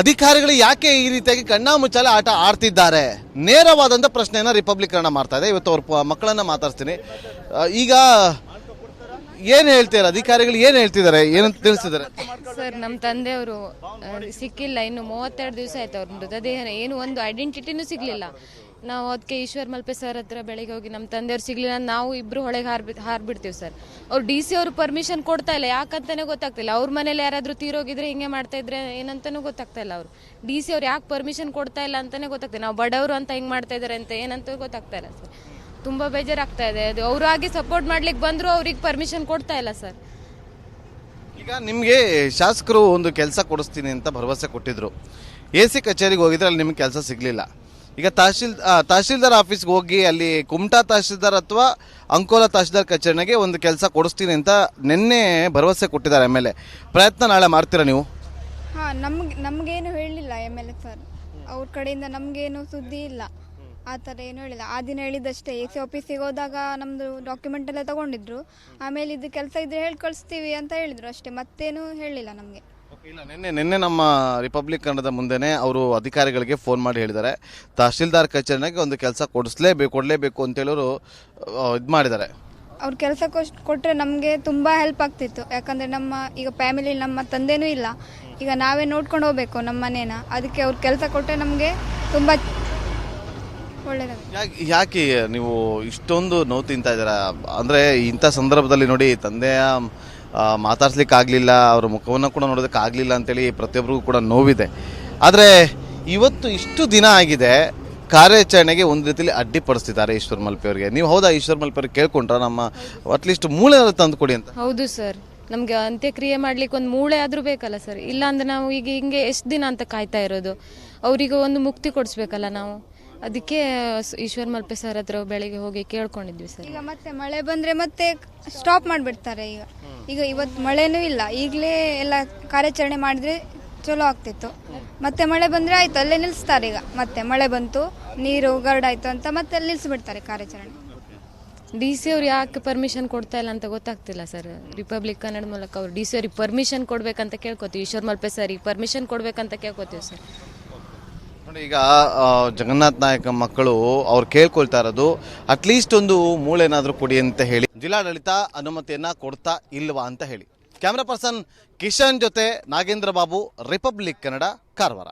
ಅಧಿಕಾರಿಗಳು ಯಾಕೆ ಈ ರೀತಿಯಾಗಿ ಕಣ್ಣಾಮುಚ್ಚಾಲೆ ಆಟ ಆಡ್ತಿದ್ದಾರೆ? ನೇರವಾದಂಥ ಪ್ರಶ್ನೆಯನ್ನ ರಿಪಬ್ಲಿಕ್ ಕನ್ನಡ ಮಾಡ್ತಾ ಇದೆ. ಇವತ್ತು ಅವ್ರ ಮಕ್ಕಳನ್ನು ಮಕ್ಕಳನ್ನ ಮಾತಾಡ್ತೀನಿ ಈಗ ಏನು ಹೇಳ್ತೀರಾ ಅಧಿಕಾರಿಗಳು ಏನು ಹೇಳ್ತಿದ್ದಾರೆ? ಏನಂತ ತಿಳಿಸಿದ್ದಾರೆ? ಸರ್ ನಮ್ಮ ತಂದೆಯವರು ಸಿಕ್ಕಿಲ್ಲ. ಇನ್ನು ಮೂವತ್ತೆರಡು ದಿವಸ ಆಯ್ತು ಅವ್ರ ಮೃತದೇಹ ಏನು ಒಂದು ಐಡೆಂಟಿಟಿನೂ ಸಿಗ್ಲಿಲ್ಲ. ನಾವು ಅದಕ್ಕೆ ಈಶ್ವರ್ ಮಲ್ಪೆ ಸರ್ ಹತ್ರ ಬೆಳಿಗ್ಗೆ ಹೋಗಿ ನಮ್ಮ ತಂದೆಯವ್ರು ಸಿಗ್ಲಿಲ್ಲ ನಾವು ಇಬ್ರು ಹೊಳೆಗೆ ಹಾರ್ ಹಾರ್ಬಿಡ್ತೀವಿ ಸರ್. ಅವ್ರು ಡಿ ಸಿ ಅವರು ಪರ್ಮಿಷನ್ ಕೊಡ್ತಾ ಇಲ್ಲ. ಯಾಕಂತಾನೆ ಗೊತ್ತಾಗ್ತಿಲ್ಲ. ಅವ್ರ ಮನೇಲಿ ಯಾರಾದರೂ ತೀರೋಗಿದ್ರೆ ಹಿಂಗೆ ಮಾಡ್ತಾ ಇದ್ರೆ ಏನಂತಾನೂ ಗೊತ್ತಾಗ್ತಾ ಇಲ್ಲ ಅವರು. ಡಿ ಸಿ ಅವ್ರು ಯಾಕೆ ಪರ್ಮಿಷನ್ ಕೊಡ್ತಾ ಇಲ್ಲ ಅಂತಾನೆ ಗೊತ್ತಾಗ್ತಿಲ್ಲ. ನಾವು ಬಡವರು ಅಂತ ಹಿಂಗೆ ಮಾಡ್ತಾ ಇದ್ದಾರೆ ಅಂತ ಏನಂತ ಗೊತ್ತಾಗ್ತಾ ಇಲ್ಲ ಸರ್. ತುಂಬ ಬೇಜಾರಾಗ್ತಾ ಇದೆ. ಅದು ಅವರು ಹಾಗೆ ಸಪೋರ್ಟ್ ಮಾಡ್ಲಿಕ್ಕೆ ಬಂದರೂ ಅವ್ರಿಗೆ ಪರ್ಮಿಷನ್ ಕೊಡ್ತಾ ಇಲ್ಲ ಸರ್. ಈಗ ನಿಮಗೆ ಶಾಸಕರು ಒಂದು ಕೆಲಸ ಕೊಡಿಸ್ತೀನಿ ಅಂತ ಭರವಸೆ ಕೊಟ್ಟಿದ್ರು. ಎ ಸಿ ಕಚೇರಿಗೆ ಹೋಗಿದ್ರೆ ಅಲ್ಲಿ ನಿಮಗೆ ಕೆಲಸ ಸಿಗಲಿಲ್ಲ. ಈಗ ತಹಶೀಲ್ ತಹಶೀಲ್ದಾರ್ ಆಫೀಸ್ಗೆ ಹೋಗಿ ಅಲ್ಲಿ ಕುಮಟಾ ತಹಶೀಲ್ದಾರ್ ಅಥವಾ ಅಂಕೋಲಾ ತಹಶೀಲ್ದಾರ್ ಕಚೇರಿಗೆ ಒಂದು ಕೆಲಸ ಕೊಡಿಸ್ತೀನಿ ಅಂತ ನಿನ್ನೆ ಭರವಸೆ ಕೊಟ್ಟಿದ್ದಾರೆ ಎಂ ಎಲ್ ಎ. ಪ್ರಯತ್ನ ನಾಳೆ ಮಾಡ್ತೀರಾ ನೀವು? ಹಾಂ, ನಮ್ಗೆ, ನಮಗೇನು ಹೇಳಿಲ್ಲ ಎಂ ಎಲ್ ಎ ಸರ್. ಅವ್ರ ಕಡೆಯಿಂದ ನಮಗೇನು ಸುದ್ದಿ ಇಲ್ಲ. ಆ ಥರ ಏನು ಹೇಳಿಲ್ಲ. ಆ ದಿನ ಹೇಳಿದ್ದಷ್ಟೇ ಎ ಸಿ ಆಫೀಸಿಗೆ ಹೋದಾಗ ನಮ್ಮದು ಡಾಕ್ಯುಮೆಂಟ್ ಎಲ್ಲ ತಗೊಂಡಿದ್ರು. ಆಮೇಲೆ ಇದು ಕೆಲಸ ಇದ್ರೆ ಹೇಳಿ ಕಳಿಸ್ತೀವಿ ಅಂತ ಹೇಳಿದ್ರು ಅಷ್ಟೇ. ಮತ್ತೇನು ಹೇಳಿಲ್ಲ ನಮಗೆ. ಇಲ್ಲ ನಿನ್ನೆ ನಿನ್ನೆ ನಮ್ಮ ರಿಪಬ್ಲಿಕ್ ಕನ್ನಡದ ಮುಂದೆನೇ ಅವರು ಅಧಿಕಾರಿಗಳಿಗೆ ಫೋನ್ ಮಾಡಿ ಹೇಳಿದ್ದಾರೆ. ತಹಶೀಲ್ದಾರ್ ಕಚೇರಿನಾಗೆ ಒಂದು ಕೆಲಸ ಕೊಡಿಸ್ಲೇಬೇಕು ಕೊಡಲೇಬೇಕು ಅಂತೇಳೋರು ಇದು ಮಾಡಿದ್ದಾರೆ. ಅವ್ರ ಕೆಲಸ ಕೊಟ್ಟರೆ ನಮಗೆ ತುಂಬ ಹೆಲ್ಪ್ ಆಗ್ತಿತ್ತು. ಯಾಕಂದರೆ ನಮ್ಮ ಈಗ ಫ್ಯಾಮಿಲಿ ನಮ್ಮ ತಂದೆನೂ ಇಲ್ಲ. ಈಗ ನಾವೇ ನೋಡ್ಕೊಂಡು ಹೋಗ್ಬೇಕು ನಮ್ಮ ಮನೇನ. ಅದಕ್ಕೆ ಅವ್ರ ಕೆಲಸ ಕೊಟ್ಟರೆ ನಮಗೆ ತುಂಬ ಒಳ್ಳೆಯದಾಗ ಯಾಕೆ ಯಾಕೆ ನೀವು ಇಷ್ಟೊಂದು ನೋವು ತಿಂತಾ ಇದ್ದೀರಾ? ಅಂದರೆ ಇಂಥ ಸಂದರ್ಭದಲ್ಲಿ ನೋಡಿ ತಂದೆಯ ಮಾತಾಡ್ಸ್ಲಿಕ್ಕಾಗಲಿಲ್ಲ, ಅವ್ರ ಮುಖವನ್ನು ಕೂಡ ನೋಡೋದಕ್ಕಾಗಲಿಲ್ಲ ಅಂತೇಳಿ ಪ್ರತಿಯೊಬ್ಬರಿಗೂ ಕೂಡ ನೋವಿದೆ. ಆದರೆ ಇವತ್ತು ಇಷ್ಟು ದಿನ ಆಗಿದೆ, ಕಾರ್ಯಾಚರಣೆಗೆ ಒಂದು ರೀತಿಯಲ್ಲಿ ಅಡ್ಡಿಪಡಿಸ್ತಿದ್ದಾರೆ ಈಶ್ವರ್ ಮಲ್ಪೆ ಅವರಿಗೆ. ನೀವು ಹೌದಾ ಈಶ್ವರ್ ಮಲ್ಪೆ ಅವ್ರಿಗೆ ಕೇಳ್ಕೊಂಡ್ರ ನಮ್ಮ ಅಟ್ಲೀಸ್ಟ್ ಮೂಳೆ ತಂದು ಕೊಡಿ ಅಂತ? ಹೌದು ಸರ್. ನಮಗೆ ಅಂತ್ಯಕ್ರಿಯೆ ಮಾಡ್ಲಿಕ್ಕೆ ಒಂದು ಮೂಳೆ ಆದರೂ ಬೇಕಲ್ಲ ಸರ್. ಇಲ್ಲಾಂದ್ರೆ ನಾವು ಈಗ ಹಿಂಗೆ ಎಷ್ಟು ದಿನ ಅಂತ ಕಾಯ್ತಾ ಇರೋದು? ಅವರಿಗೆ ಒಂದು ಮುಕ್ತಿ ಕೊಡಿಸ್ಬೇಕಲ್ಲ ನಾವು? ಅದಕ್ಕೆ ಈಶ್ವರ್ ಮಲ್ಪೆ ಸರ್ ಹತ್ರ ಬೆಳಿಗ್ಗೆ ಹೋಗಿ ಕೇಳ್ಕೊಂಡಿದ್ವಿ ಸರ್. ಈಗ ಮತ್ತೆ ಮಳೆ ಬಂದ್ರೆ ಮತ್ತೆ ಸ್ಟಾಪ್ ಮಾಡಿಬಿಡ್ತಾರೆ ಈಗ. ಈಗ ಇವತ್ತು ಮಳೆನೂ ಇಲ್ಲ. ಈಗಲೇ ಎಲ್ಲ ಕಾರ್ಯಾಚರಣೆ ಮಾಡಿದ್ರೆ ಚಲೋ ಆಗ್ತಿತ್ತು. ಮತ್ತೆ ಮಳೆ ಬಂದ್ರೆ ಆಯ್ತು ಅಲ್ಲೇ ನಿಲ್ಸ್ತಾರೆ ಈಗ. ಮತ್ತೆ ಮಳೆ ಬಂತು ನೀರು ಗರಡಾಯ್ತು ಅಂತ ಮತ್ತೆ ಅಲ್ಲಿ ನಿಲ್ಲಿಸ್ಬಿಡ್ತಾರೆ ಕಾರ್ಯಾಚರಣೆ. ಡಿ ಸಿ ಅವ್ರು ಯಾಕೆ ಪರ್ಮಿಷನ್ ಕೊಡ್ತಾ ಇಲ್ಲ ಅಂತ ಗೊತ್ತಾಗ್ತಿಲ್ಲ ಸರ್. ರಿಪಬ್ಲಿಕ್ ಕನ್ನಡ ಮೂಲಕ ಅವ್ರು ಡಿ ಸಿ ಅವ್ರಿಗೆ ಪರ್ಮಿಷನ್ ಕೊಡ್ಬೇಕಂತ ಕೇಳ್ಕೊತೀವಿ. ಈಶ್ವರ್ ಮಲ್ಪೆ ಸರ್ ಈಗ ಪರ್ಮಿಷನ್ ಕೊಡ್ಬೇಕಂತ ಕೇಳ್ಕೊತೀವಿ ಸರ್. ಈಗ ಜಗನ್ನಾಥ್ ನಾಯಕ ಮಕ್ಕಳು ಅವ್ರು ಕೇಳ್ಕೊಳ್ತಾ ಇರೋದು ಅಟ್ಲೀಸ್ಟ್ ಒಂದು ಮೂಳೆನಾದರೂ ಕೊಡಿ ಅಂತ ಹೇಳಿ. ಜಿಲ್ಲಾಡಳಿತ ಅನುಮತಿಯನ್ನ ಕೊಡ್ತಾ ಇಲ್ವಾ ಅಂತ ಹೇಳಿ. ಕ್ಯಾಮ್ರಾ ಪರ್ಸನ್ ಕಿಶನ್ ಜೊತೆ ನಾಗೇಂದ್ರ ಬಾಬು, ರಿಪಬ್ಲಿಕ್ ಕನ್ನಡ, ಕಾರವಾರ.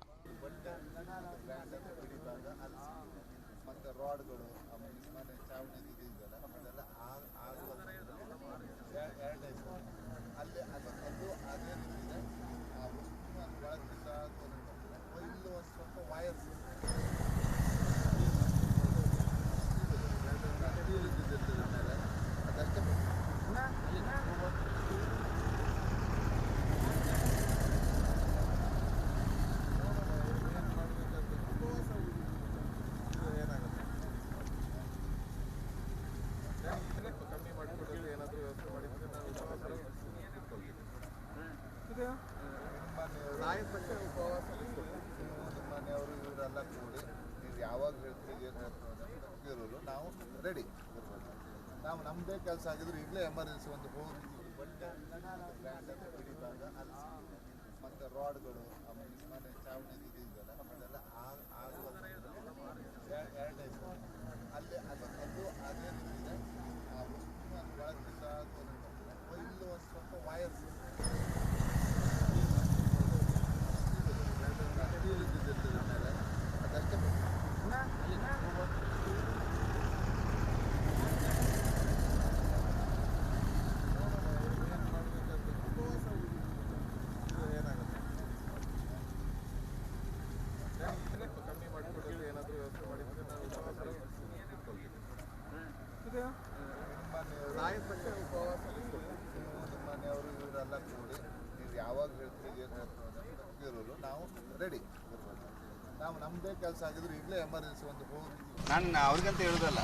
ಮನೆಯವರು ಕೂಡಿ ನೀವು ಯಾವಾಗ ಹೇಳ್ತೀವಿ ಇರೋರು ನಾವು ರೆಡಿ ನಾವು ನಮ್ಮದೇ ಕೆಲಸ ಆಗಿದ್ರು ಎಮರ್ಜೆನ್ಸಿ ಒಂದು ರಾಡ್ಗಳು ಆಮೇಲೆ ಮನೆ ಚಾವಣಿ ಎರಡನೇ ಅಲ್ಲಿ ಅದು ಒಂದು ಸ್ವಲ್ಪ ಅದಷ್ಟೇ ಮನೆಯವರು ಇವರೆಲ್ಲ ಕೂಡಿ ನೀವು ಯಾವಾಗ ಹೇಳ್ತೀರಿ ಏನು ಇರೋರು ನಾವು ರೆಡಿ ನಾವು ನಮ್ಮದೇ ಕೆಲಸ ಆಗಿದ್ರು ಈಗಲೇ ಎಮರ್ಜೆನ್ಸಿ ಒಂದು ಹೋಗಿ ನಾನು ಅವ್ರಿಗಂತ ಹೇಳೋದಲ್ಲ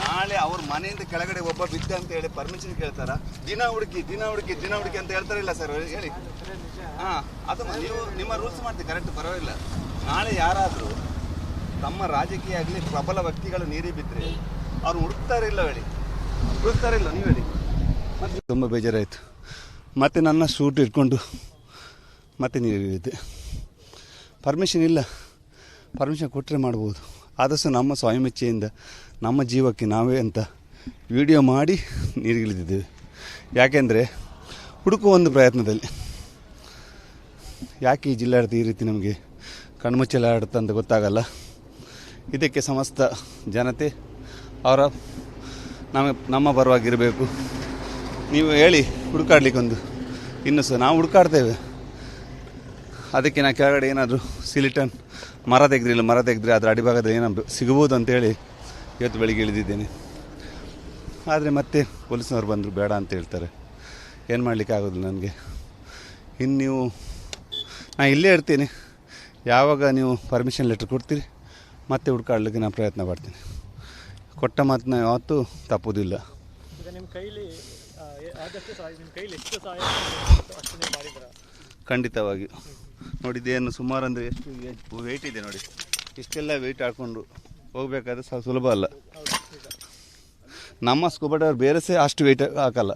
ನಾಳೆ ಅವ್ರ ಮನೆಯಿಂದ ಕೆಳಗಡೆ ಒಬ್ಬ ಬಿದ್ದ ಅಂತ ಹೇಳಿ ಪರ್ಮಿಷನ್ ಕೇಳ್ತಾರ? ದಿನ ಹುಡುಕಿ ದಿನ ಹುಡುಕಿ ದಿನ ಹುಡುಕಿ ಅಂತ ಹೇಳ್ತಾರಿಲ್ಲ ಸರ್ ಹೇಳಿ. ಹಾಂ ಅದು ನೀವು ನಿಮ್ಮ ರೂಲ್ಸ್ ಮಾಡ್ತೀವಿ ಕರೆಕ್ಟ್ ಪರವಾಗಿಲ್ಲ. ನಾಳೆ ಯಾರಾದರೂ ತಮ್ಮ ರಾಜಕೀಯ ಆಗಲಿ ಪ್ರಬಲ ವ್ಯಕ್ತಿಗಳು ನೀರಿ ಬಿದ್ದರೆ ಅವ್ರು ಹುಡುಕ್ತಾರಿಲ್ಲ ಹೇಳಿ. ಹುಡುಕ್ತಾರಿಲ್ಲ ನೀವು ಹೇಳಿ. ಮತ್ತೆ ತುಂಬ ಬೇಜಾರಾಯಿತು. ಮತ್ತೆ ನನ್ನ ಸೂಟ್ ಇಟ್ಕೊಂಡು ಮತ್ತೆ ನೀರು ಇಳಿದೆ ಪರ್ಮಿಷನ್ ಇಲ್ಲ. ಪರ್ಮಿಷನ್ ಕೊಟ್ಟರೆ ಮಾಡ್ಬೋದು. ಆದಷ್ಟು ನಮ್ಮ ಸ್ವಯಮಿಚ್ಛೆಯಿಂದ ನಮ್ಮ ಜೀವಕ್ಕೆ ನಾವೇ ಅಂತ ವಿಡಿಯೋ ಮಾಡಿ ನೀರಿಗಿಳಿದಿದ್ದೇವೆ. ಯಾಕೆಂದರೆ ಹುಡುಕುವ ಒಂದು ಪ್ರಯತ್ನದಲ್ಲಿ. ಯಾಕೆ ಈ ಜಿಲ್ಲಾಡಳಿತ ಈ ರೀತಿ ನಮಗೆ ಕಣ್ಮುಚ್ಚಲಾಡುತ್ತೆ ಅಂತ ಗೊತ್ತಾಗಲ್ಲ. ಇದಕ್ಕೆ ಸಮಸ್ತ ಜನತೆ ಅವರ ನಮಗೆ, ನಮ್ಮ ಪರವಾಗಿರಬೇಕು. ನೀವು ಹೇಳಿ ಹುಡುಕಾಡ್ಲಿಕ್ಕೊಂದು ಇನ್ನು ಸಹ ನಾವು ಹುಡುಕಾಡ್ತೇವೆ. ಅದಕ್ಕೆ ನಾ ಕೆಳಗಡೆ ಏನಾದರೂ ಸಿಲಿಟನ್ ಮರ ತೆಗೆದ್ರಿಲ್ಲ ಮರ ತೆಗೆದ್ರೆ ಅದರ ಅಡಿಭಾಗದಲ್ಲಿ ಏನಾದರೂ ಸಿಗಬಹುದು ಅಂತೇಳಿ ಇವತ್ತು ಬೆಳಿಗ್ಗೆ ಇಳಿದಿದ್ದೇನೆ. ಆದರೆ ಮತ್ತೆ ಪೊಲೀಸ್ನವ್ರು ಬಂದರು ಬೇಡ ಅಂತ ಹೇಳ್ತಾರೆ. ಏನು ಮಾಡಲಿಕ್ಕೆ ಆಗೋದಿಲ್ಲ ನನಗೆ. ಇನ್ನು ನೀವು ನಾನು ಇಲ್ಲೇ ಇರ್ತೀನಿ. ಯಾವಾಗ ನೀವು ಪರ್ಮಿಷನ್ ಲೆಟ್ರ್ ಕೊಡ್ತೀರಿ ಮತ್ತೆ ಹುಡ್ಕಾಡ್ಲಿಕ್ಕೆ ನಾನು ಪ್ರಯತ್ನ ಪಡ್ತೀನಿ. ಕೊಟ್ಟ ಮಾತನ್ನ ಯಾವತ್ತೂ ತಪ್ಪೋದಿಲ್ಲ. ಈಗ ಖಂಡಿತವಾಗಿ ನೋಡಿದ್ದೇನು ಸುಮಾರು ಅಂದರೆ ಎಷ್ಟು ವೆಯ್ಟ್ ಇದೆ ನೋಡಿ. ಇಷ್ಟೆಲ್ಲ ವೆಯ್ಟ್ ಹಾಕ್ಕೊಂಡು ಹೋಗಬೇಕಾದ್ರೆ ಸ್ವಲ್ಪ ಸುಲಭ ಅಲ್ಲ. ನಮ್ಮ ಸ್ಕೂಬಾ ಬೇರೆ ಸಹ ಅಷ್ಟು ವೆಯ್ಟ್ ಹಾಕಲ್ಲ.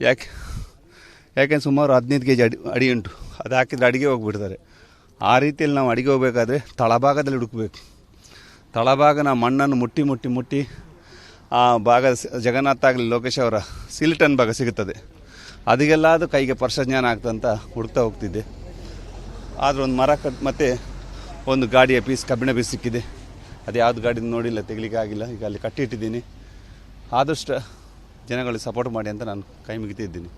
ಯಾಕೆ ಯಾಕೆಂದ್ರೆ ಸುಮಾರು ಹದಿನೈದು ಕೆ ಜಿ ಅಡಿ ಅಡಿ ಉಂಟು. ಅದು ಹಾಕಿದ್ರೆ ಅಡಿಗೆ ಹೋಗ್ಬಿಡ್ತಾರೆ. ಆ ರೀತಿಯಲ್ಲಿ ನಾವು ಅಡಿಗೆ ಹೋಗಬೇಕಾದ್ರೆ ತಳಭಾಗದಲ್ಲಿ ಹುಡುಕಬೇಕು. ತಳಭಾಗ ನಾವು ಮಣ್ಣನ್ನು ಮುಟ್ಟಿ ಮುಟ್ಟಿ ಮುಟ್ಟಿ ಆ ಭಾಗ ಸ- ಜಗನ್ನಾಥ ಆಗಲಿ ಲೋಕೇಶ್ ಅವರ ಸಿಲಿಟನ್ ಭಾಗ ಸಿಗುತ್ತದೆ. ಅದಕ್ಕೆಲ್ಲಾದು ಕೈಗೆ ಪರ್ಶಜ್ಞಾನ ಆಗ್ತಂತ ಹುಡುಕ್ತಾ ಹೋಗ್ತಿದ್ದೆ. ಆದ್ರೆ ಒಂದು ಮರ ಕಟ್ ಮತ್ತು ಒಂದು ಗಾಡಿಯ ಪೀಸ್, ಕಬ್ಬಿಣ ಪೀಸ್ ಸಿಕ್ಕಿದೆ. ಅದು ಯಾವ್ದು ಗಾಡಿ ನೋಡಿಲ್ಲ, ತೆಗಿಲಿಕ್ಕೆ ಆಗಿಲ್ಲ. ಈಗ ಅಲ್ಲಿ ಕಟ್ಟಿಟ್ಟಿದ್ದೀನಿ. ಆದಷ್ಟು ಜನಗಳಿಗೆ ಸಪೋರ್ಟ್ ಮಾಡಿ ಅಂತ ನಾನು ಕೈ ಮುಗಿತಿದ್ದೀನಿ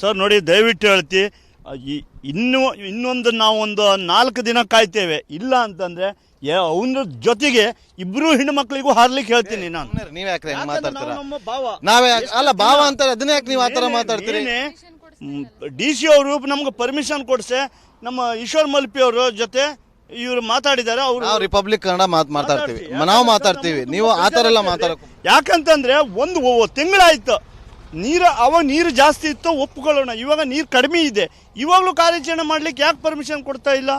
ಸರ್, ನೋಡಿ ದಯವಿಟ್ಟು ಹೇಳ್ತಿ ಇನ್ನೂ ಇನ್ನೊಂದು ನಾವು ಒಂದು ನಾಲ್ಕು ದಿನ ಕಾಯ್ತೇವೆ. ಇಲ್ಲ ಅಂತಂದ್ರೆ ಅವನ ಜೊತೆಗೆ ಇಬ್ರು ಹೆಣ್ಣು ಮಕ್ಕಳಿಗೂ ಹಾರ್ಲಿಕ್ಕೆ ಹೇಳ್ತೀನಿ ನಾನು. ನೀವ್ ಯಾಕೆ ಮಾತಾಡ್ತೀರಾ? ನಾವೇ ಅಲ್ಲ ಭಾವ ಅಂತ ಅದನ್ನ ಯಾಕೆ ನೀವು ಆತರ ಮಾತಾಡ್ತೀರಿ? ಡಿ ಸಿ ಅವರು ನಮ್ಗೆ ಪರ್ಮಿಷನ್ ಕೊಡ್ಸೆ. ನಮ್ಮ ಈಶ್ವರ್ ಮಲ್ಪಿ ಅವರ ಜೊತೆ ಇವರು ಮಾತಾಡಿದ್ದಾರೆ ಅವರು ನಾವು ರಿಪಬ್ಲಿಕ್ ಕನ್ನಡ ಮಾತು ಮಾತಾಡ್ತೀವಿ. ನಾವು ಮಾತಾಡ್ತೀವಿ. ನೀವು ಆತರ ಎಲ್ಲ ಮಾತಾಡ ಯಾಕಂತಂದ್ರೆ ಒಂದು ತಿಂಗಳಾಯ್ತು. ನೀರು ಅವಾಗ ನೀರು ಜಾಸ್ತಿ ಇತ್ತು, ಒಪ್ಕೊಳ್ಳೋಣ. ಇವಾಗ ನೀರು ಕಡಿಮೆ ಇದೆ. ಇವಾಗಲೂ ಕಾರ್ಯಾಚರಣೆ ಮಾಡಲಿಕ್ಕೆ ಯಾಕೆ ಪರ್ಮಿಷನ್ ಕೊಡ್ತಾ ಇಲ್ಲ?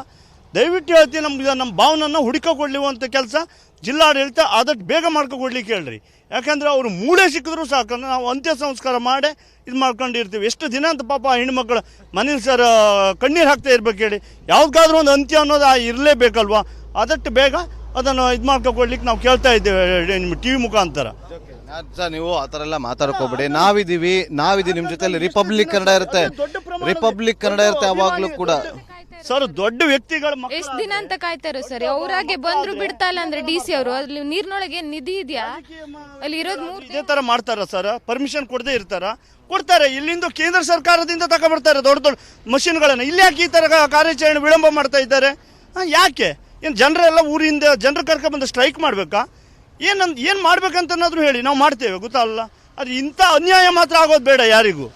ದಯವಿಟ್ಟು ಹೇಳ್ತೀನಿ ನಮ್ಗೆ ನಮ್ಮ ಭಾವನನ್ನು ಹುಡುಕೊಡ್ಲಿವಂಥ ಕೆಲಸ ಜಿಲ್ಲಾಡಳಿತ, ಆದಷ್ಟು ಬೇಗ ಮಾಡ್ಕೊಡ್ಲಿಕ್ಕೆ ಹೇಳ್ರಿ. ಯಾಕಂದರೆ ಅವರು ಮೂಳೆ ಸಿಕ್ಕಿದ್ರು ಸಾಕು. ನಾವು ಅಂತ್ಯ ಸಂಸ್ಕಾರ ಮಾಡಿ ಇದು ಮಾಡ್ಕೊಂಡಿರ್ತೀವಿ. ಎಷ್ಟು ದಿನ ಅಂತ ಪಾಪ ಆ ಹೆಣ್ಮಕ್ಳು ಮನೇಲಿ ಸರ್ ಕಣ್ಣೀರು ಹಾಕ್ತಾ ಇರ್ಬೇಕು ಹೇಳಿ. ಯಾವ್ದಾದ್ರೂ ಒಂದು ಅಂತ್ಯ ಅನ್ನೋದು ಇರಲೇಬೇಕಲ್ವಾ? ಆದಷ್ಟು ಬೇಗ ಅದನ್ನು ಇದು ಮಾಡ್ಕೊಡ್ಲಿಕ್ಕೆ ನಾವು ಕೇಳ್ತಾ ಇದ್ದೇವೆ, ನಿಮ್ಮ ಟಿ ವಿ ಮುಖಾಂತರ. ಸರ್ ನೀವು ಆತರ ಎಲ್ಲ ಮಾತಾಡ್ಕೋಬೇಡಿ. ನಾವಿದ್ದೀವಿ ನಾವಿದೀವಿ ನಾವಿದೀವಿ ನಿಮ್ ಜೊತೆ ರಿಪಬ್ಲಿಕ್ ಕನ್ನಡ ಇರುತ್ತೆ. ರಿಪಬ್ಲಿಕ್ ಕನ್ನಡ ಇರುತ್ತೆ ಯಾವಾಗಲೂ ಕೂಡ. ಸರ್ ದೊಡ್ಡ ವ್ಯಕ್ತಿಗಳ ಎಷ್ಟ್ ದಿನ ಅಂತ ಕಾಯ್ತಾರೆ ಸರ್? ಅವ್ರಾಗೆ ಬಂದ್ರು ಬಿಡ್ತಾ ಇಲ್ಲ ಅಂದ್ರೆ ಡಿ ಸಿ ಅವರು? ಅಲ್ಲಿ ನೀರ್ನೊಳಗೆ ನಿಧಿ ಇದೆಯಾ? ಅಲ್ಲಿ ಇರೋದ್ ಮೂರ್ ಇದೇ ತರ ಮಾಡ್ತಾರ ಸರ್? ಪರ್ಮಿಷನ್ ಕೊಡದೇ ಇರ್ತಾರ? ಕೊಡ್ತಾರೆ. ಇಲ್ಲಿಂದ ಕೇಂದ್ರ ಸರ್ಕಾರದಿಂದ ತಗೊಬರ್ತಾರೆ ದೊಡ್ಡ ದೊಡ್ಡ ಮಷಿನ್ಗಳನ್ನ. ಇಲ್ಲಿ ಯಾಕೆ ಈ ತರ ಕಾರ್ಯಾಚರಣೆ ವಿಳಂಬ ಮಾಡ್ತಾ ಇದ್ದಾರೆ? ಹಾ, ಯಾಕೆ? ಏನು ಜನರೆಲ್ಲ ಊರಿಂದ ಜನರು ಕರ್ಕೊಂಡ್ಬಂದು ಸ್ಟ್ರೈಕ್ ಮಾಡ್ಬೇಕಾ? ಏನಂತ ಏನು ಮಾಡ್ಬೇಕಂತನಾದ್ರೂ ಹೇಳಿ. ನಾವು ಮಾಡ್ತೇವೆ ಗೊತ್ತಲ್ಲ ಅದು ಇಂಥ ಅನ್ಯಾಯ ಮಾತ್ರ ಆಗೋದು ಬೇಡ ಯಾರಿಗೂ.